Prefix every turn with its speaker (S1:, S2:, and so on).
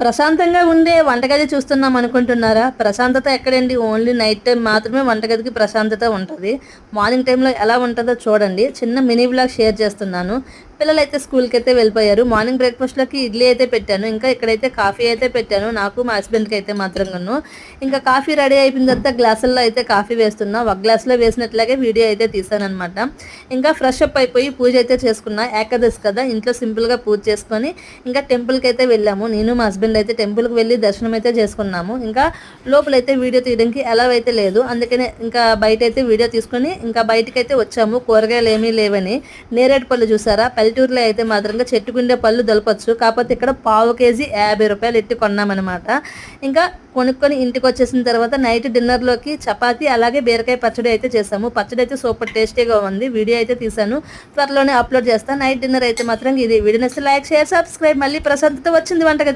S1: ప్రశాంతంగా ఉండే వంటగది చూస్తున్నాం అనుకుంటున్నారా? ప్రశాంతత ఎక్కడండి? ఓన్లీ నైట్ టైం మాత్రమే వంటగదికి ప్రశాంతత ఉంటుంది. మార్నింగ్ టైంలో ఎలా ఉంటుందో చూడండి. చిన్న మినీ బ్లాగ్ షేర్ చేస్తున్నాను. పిల్లలు అయితే స్కూల్కి అయితే వెళ్ళిపోయారు. మార్నింగ్ బ్రేక్ఫాస్ట్లోకి ఇడ్లీ అయితే పెట్టాను. ఇంకా ఇక్కడైతే కాఫీ అయితే పెట్టాను. నాకు మా హస్బెండ్కి అయితే మాత్రంగాను ఇంకా కాఫీ రెడీ అయిపోయిన తర్వాత గ్లాసుల్లో అయితే కాఫీ వేస్తున్నా. ఒక గ్లాసులో వేసినట్లాగే వీడియో అయితే తీసాను అనమాట ఇంకా ఫ్రెష్ అప్ అయిపోయి పూజ అయితే చేసుకున్నా. ఏకాదశి కదా ఇంట్లో సింపుల్గా పూజ చేసుకొని ఇంకా టెంపుల్కి అయితే వెళ్ళాము. నేను మా హస్బెండ్ అయితే టెంపుల్కి వెళ్ళి దర్శనం అయితే చేసుకున్నాము. ఇంకా లోపలైతే వీడియో తీయడానికి ఎలా అయితే లేదు. అందుకనే ఇంకా బయట అయితే వీడియో తీసుకొని ఇంకా బయటకి అయితే వచ్చాము. కూరగాయలు ఏమీ లేవని. నేరేడు పళ్ళు చూసారా? పల్లెటూరులో అయితే మాత్రంగా చెట్టుకుండే పళ్ళు దొలపచ్చు. కాకపోతే ఇక్కడ పావు కేజీ యాభై రూపాయలు ఎట్టి కొన్నామన్నమాట. ఇంకా కొనుక్కొని ఇంటికి వచ్చేసిన తర్వాత నైట్ డిన్నర్లోకి చపాతి అలాగే బీరకాయ పచ్చడి అయితే చేసాము. పచ్చడి అయితే సూపర్ టేస్టీగా ఉంది. వీడియో అయితే తీసాను త్వరలోనే అప్లోడ్ చేస్తాను నైట్ డిన్నర్ అయితే మాత్రం ఇది. వీడియో నచ్చితే లైక్ షేర్ సబ్స్క్రైబ్. మళ్ళీ ప్రశాంతత వచ్చింది వంటగది